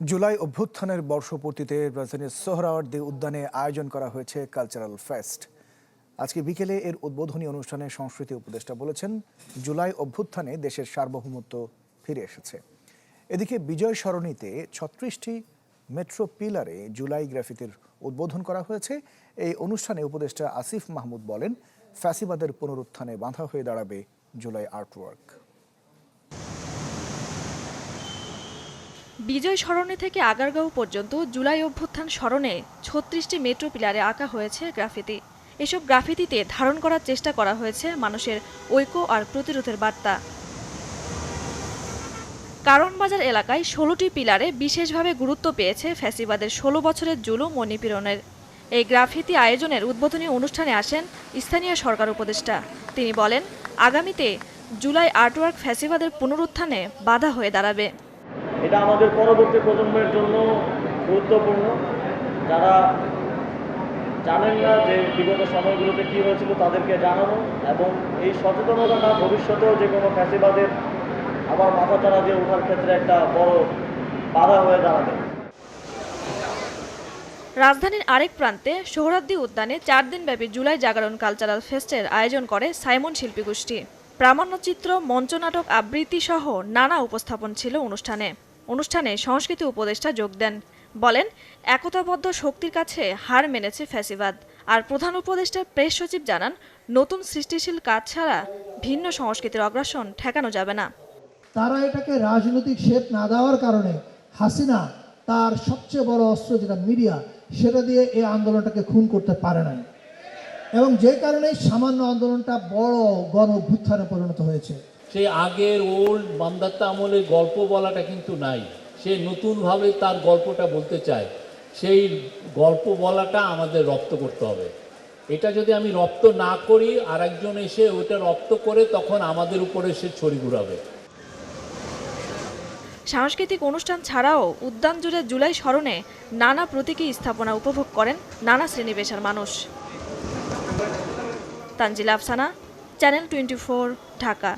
জুলাই অভ্যুত্থানের বর্ষপূর্তিতে রাজধানীর সোহরাওয়ার্দী উদ্যানে আয়োজন করা হয়েছে কালচারাল ফেস্ট। আজকে বিকেলে এর উদ্বোধনী অনুষ্ঠানে সংস্কৃতি উপদেষ্টা বলেছেন, জুলাই অভ্যুত্থানে দেশের সার্বভৌমত্ব ফিরে এসেছে। এদিকে বিজয় সরণিতে ছত্রিশটি মেট্রো পিলারে জুলাই গ্রাফিতির উদ্বোধন করা হয়েছে। এই অনুষ্ঠানে উপদেষ্টা আসিফ মাহমুদ বলেন, ফ্যাসিবাদের পুনরুত্থানে বাধা হয়ে দাঁড়াবে জুলাই আর্টওয়ার্ক। বিজয় সরণি থেকে আগারগাঁও পর্যন্ত জুলাই অভ্যুত্থান স্মরণে ছত্রিশটি মেট্রো পিলারে আঁকা হয়েছে গ্রাফিতি। এসব গ্রাফিতিতে ধারণ করার চেষ্টা করা হয়েছে মানুষের ঐক্য আর প্রতিরোধের বার্তা। কারণবাজার এলাকায় ষোলোটি পিলারে বিশেষভাবে গুরুত্ব পেয়েছে ফ্যাসিবাদের ষোলো বছরের জুলুম ও নিপীড়নের। এই গ্রাফিতি আয়োজনের উদ্বোধনী অনুষ্ঠানে আসেন স্থানীয় সরকার উপদেষ্টা। তিনি বলেন, আগামীতে জুলাই আর্টওয়ার্ক ফ্যাসিবাদের পুনরুত্থানে বাধা হয়ে দাঁড়াবে। এটা আমাদের পরবর্তী প্রজন্মের জন্য গুরুত্বপূর্ণ। যারা জানেন না যে বিগত সময়গুলোতে কী হয়েছিল, তাদেরকে জানানো এবং এই সচেতনতাটা ভবিষ্যতেও যে কোনো ফ্যাসিবাদের আবার মাথা চারা দিয়ে ওঠার ক্ষেত্রে একটা বড় বাধা হয়ে দাঁড়াবে। রাজধানীর আরেক প্রান্তে সোহরাদ্দি উদ্যানে চার দিনব্যাপী জুলাই জাগরণ কালচারাল ফেস্টের আয়োজন করে সাইমন শিল্পী গোষ্ঠী প্রামাণ্যচিত্র, মঞ্চনাটক, আবৃত্তি সহ নানা উপস্থাপন ছিল অনুষ্ঠানে। অনুষ্ঠানে সংস্কৃতি উপদেষ্টা যোগ দেন। বলেন, একতাবদ্ধ শক্তির কাছে হার মেনেছে ফ্যাসিবাদ। আর প্রধান উপদেষ্টার প্রেস সচিব জানান, নতুন সৃষ্টিশীল কাজ ছাড়া ভিন্ন সংস্কৃতির অগ্রাসন ঠেকানো যাবে না। তারা এটাকে রাজনৈতিক শেপ না দেওয়ার কারণে হাসিনা তার সবচেয়ে বড় অস্ত্র যেটা মিডিয়া, সেটা দিয়ে এই আন্দোলনটাকে খুন করতে পারে নাই। এবং যে কারণে সামান্য আন্দোলনটা বড় গণ অভ্যুত্থানে পরিণত হয়েছে। সেই আগের ওল্ড মান্দাত্তা আমলের গল্প বলাটা কিন্তু নাই। সে নতুনভাবে তার গল্পটা বলতে চায়। সেই গল্প বলাটা আমাদের রপ্ত করতে হবে। এটা যদি আমি রপ্ত না করি আর একজন এসে ওটা রপ্ত করে তখন আমাদের উপরে সে ছড়ি ঘুরাবে। সাংস্কৃতিক অনুষ্ঠান ছাড়াও উদ্যান জুড়ে জুলাই স্মরণে নানা প্রতীকী স্থাপনা উপভোগ করেন নানা শ্রেণি পেশার মানুষ। Tanzil Afsana, channel twenty Dhaka.